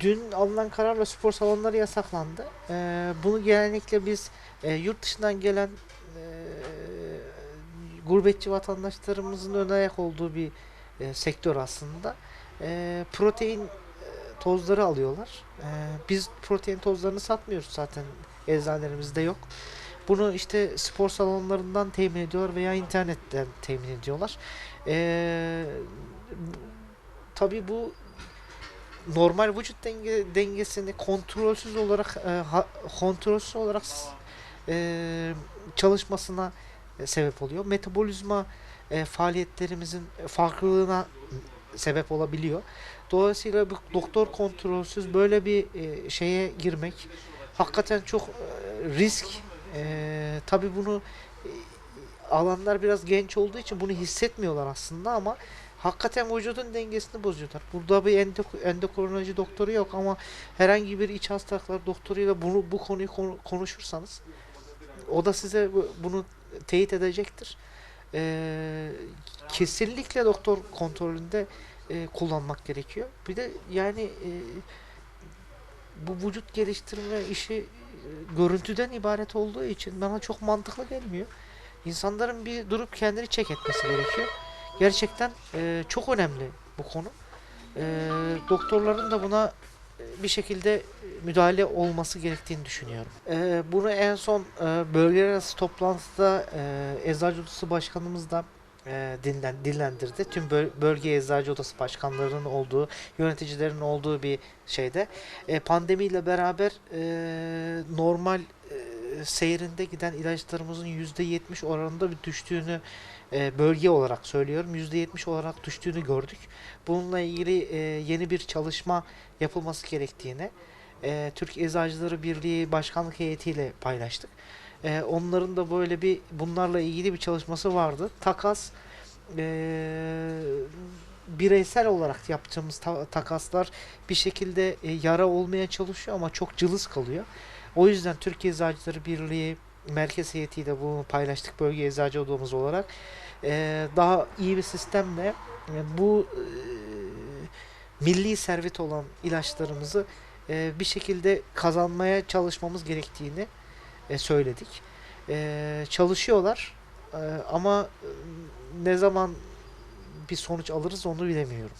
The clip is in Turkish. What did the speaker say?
dün alınan kararla spor salonları yasaklandı. Ee, bunu genellikle biz e, yurt dışından gelen e, gurbetçi vatandaşlarımızın ön ayak olduğu bir e, sektör aslında. E, protein e, tozları alıyorlar. E, biz protein tozlarını satmıyoruz zaten eczanelerimizde yok. Bunu işte spor salonlarından temin ediyorlar veya internetten temin ediyorlar. E, tabii bu normal vücut denge, dengesini kontrolsüz olarak e, ha- kontrolsüz olarak e, çalışmasına e, sebep oluyor. Metabolizma e, faaliyetlerimizin farklılığına sebep olabiliyor. Dolayısıyla bu doktor kontrolsüz böyle bir e, şeye girmek hakikaten çok e, risk. E, tabii bunu e, alanlar biraz genç olduğu için bunu hissetmiyorlar aslında ama hakikaten vücudun dengesini bozuyorlar. Burada bir endok- endokrinoloji doktoru yok ama herhangi bir iç hastalıklar doktoruyla bunu bu konuyu konu- konuşursanız o da size bu- bunu teyit edecektir. Ee, kesinlikle doktor kontrolünde e, kullanmak gerekiyor. Bir de yani e, bu vücut geliştirme işi e, görüntüden ibaret olduğu için bana çok mantıklı gelmiyor. İnsanların bir durup kendini çek etmesi gerekiyor. Gerçekten e, çok önemli bu konu. E, doktorların da buna e, bir şekilde müdahale olması gerektiğini düşünüyorum. E, bunu en son e, bölgeler arası toplantıda e, Eczacı Odası Başkanımız da e, dinlen, dillendirdi. Tüm böl- bölge Eczacı Odası başkanlarının olduğu, yöneticilerin olduğu bir şeyde. E, pandemiyle beraber e, normal e, seyrinde giden ilaçlarımızın %70 oranında bir düştüğünü e, bölge olarak söylüyorum. %70 olarak düştüğünü gördük. Bununla ilgili e, yeni bir çalışma yapılması gerektiğini e, Türk Eczacıları Birliği Başkanlık heyetiyle paylaştık. E, onların da böyle bir bunlarla ilgili bir çalışması vardı. Takas e, bireysel olarak yaptığımız ta- takaslar bir şekilde e, yara olmaya çalışıyor ama çok cılız kalıyor. O yüzden Türkiye Eczacıları Birliği merkez heyetiyle bunu paylaştık bölge eczacı odamız olarak. E, daha iyi bir sistemle e, bu e, milli servet olan ilaçlarımızı e, bir şekilde kazanmaya çalışmamız gerektiğini söyledik. Çalışıyorlar ama ne zaman bir sonuç alırız onu bilemiyorum.